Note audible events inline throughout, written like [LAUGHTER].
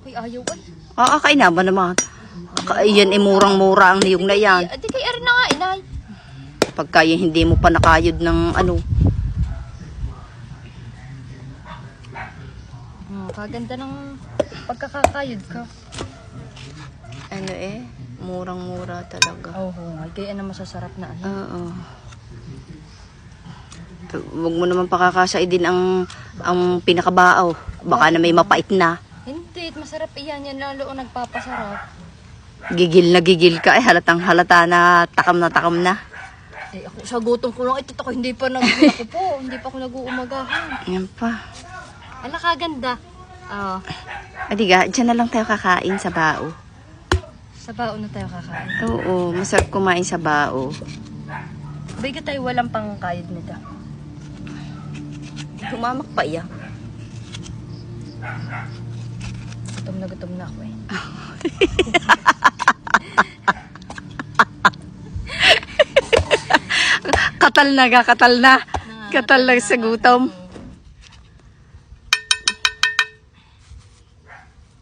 Ay, ayaw ay. Ah, na ba naman? Ka- Yan ay murang-mura ang niyong na yan. Ay, di kay Erin na nga, inay. Pagka yan hindi mo pa nakayod ng ano. Hmm, kaganda ng pagkakakayod ka. Ano eh, murang-mura talaga. Oo, oh, ay kaya na masasarap na ano. Oo. Huwag mo naman pakakasay din ang ang pinakabaaw. Baka na may mapait na. Hindi, masarap iyan. Yan lalo ang nagpapasarap. Gigil na gigil ka eh. Halatang halata na takam na takam na. Eh, ako, sa gutom ko lang ito. Ako, hindi pa nag ako po. Hindi pa ako nag-uumagahan. Yan pa. Ala, kaganda. Ah, Adiga, dyan na lang tayo kakain sa bao. sa baon na tayo kakain. Oo, masarap kumain sa bao. Baga tayo walang pangkayod nito. Humamak pa iya. Gutom na gutom na ako eh. [LAUGHS] Katal na ga, katal na. Katal lang sa gutom.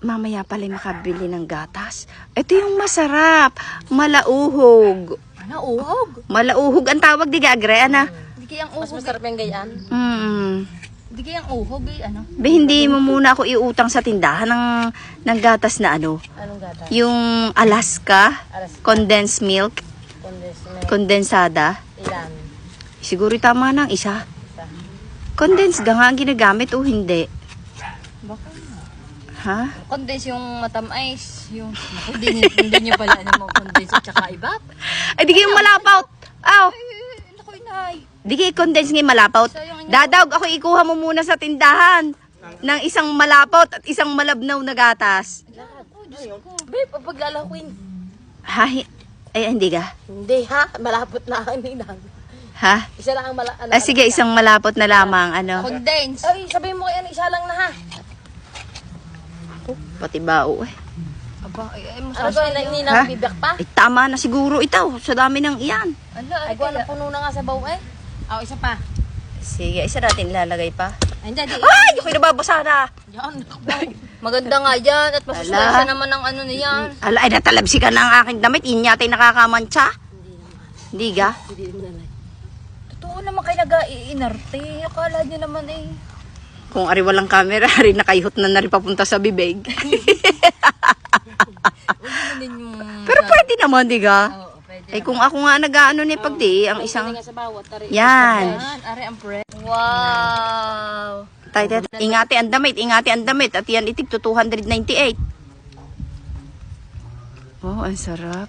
Mamaya pala makabili ng gatas. Ito yung masarap. Malauhog. Ano, uhog? Malauhog ang tawag di gagre, ana. Hindi kayang uhog. Mas masarap yung gayaan. Mm. Hindi kayang uhog eh, ano? Be, hindi mo muna ako iutang sa tindahan ng, ng gatas na ano. Anong gata? Yung Alaska, Alas, condensed milk, condensed kondensada. ilan? Siguro tama ng isa. Condensed ga nga ang ginagamit o hindi? Baka Ha? Condense yung matamais, yung... Naku, hindi, hindi nyo pala ano mo condense at saka iba. Ay, di kayo malapot. Aw, Eh, naku, inay. di kayo condense ngayon malapot. Sayang inyo. Dadawg, ako ikuha mo muna sa tindahan ng isang malapot at isang malabnaw na gatas. Naku, Diyos ko. Babe, paglalakwin. Ha? Hi- Ay, hindi ga. Hindi ha, malapot na ang ninang. Ha? Isa lang ang mala... Ano, Ah, sige, isang malapot na lamang. Ano? Condense. Ay, sabihin mo yan, isa lang na ha. Pati bao eh. Aba, ay, ay, Ano yung Ha? ninang bibyak pa? Ay, tama na siguro ito. Sa dami ng iyan. Ala, ay, Ay, kuha kaya. na puno na nga sa baw eh. Oh, isa pa. Sige, isa natin ilalagay pa. Ay, hindi, di. Ay, ako'y nababasa na. Yan, [LAUGHS] Maganda nga yan at Ala. naman ng ano niyan. Ala, ay natalabsi ka na ang aking damit. Yun yata yung nakakamancha. Hindi ga? Hindi mo na Totoo naman kayo nag-iinarte. Akala niyo naman eh. Kung ari walang camera, [LAUGHS] ari nakayhot na na rin papunta sa bibig. [LAUGHS] Naman. Pero pwede naman, di ga? Oo. Ay kung ako nga nag-ano ni pagdi, ang Isang... Yan. Are ang pre. Wow. Tay, tay, ingati ang damit, ingati ang damit. At yan itig to 298. Oh, ang sarap.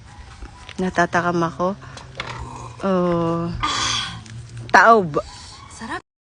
Natatakam ako. Oh. Taob.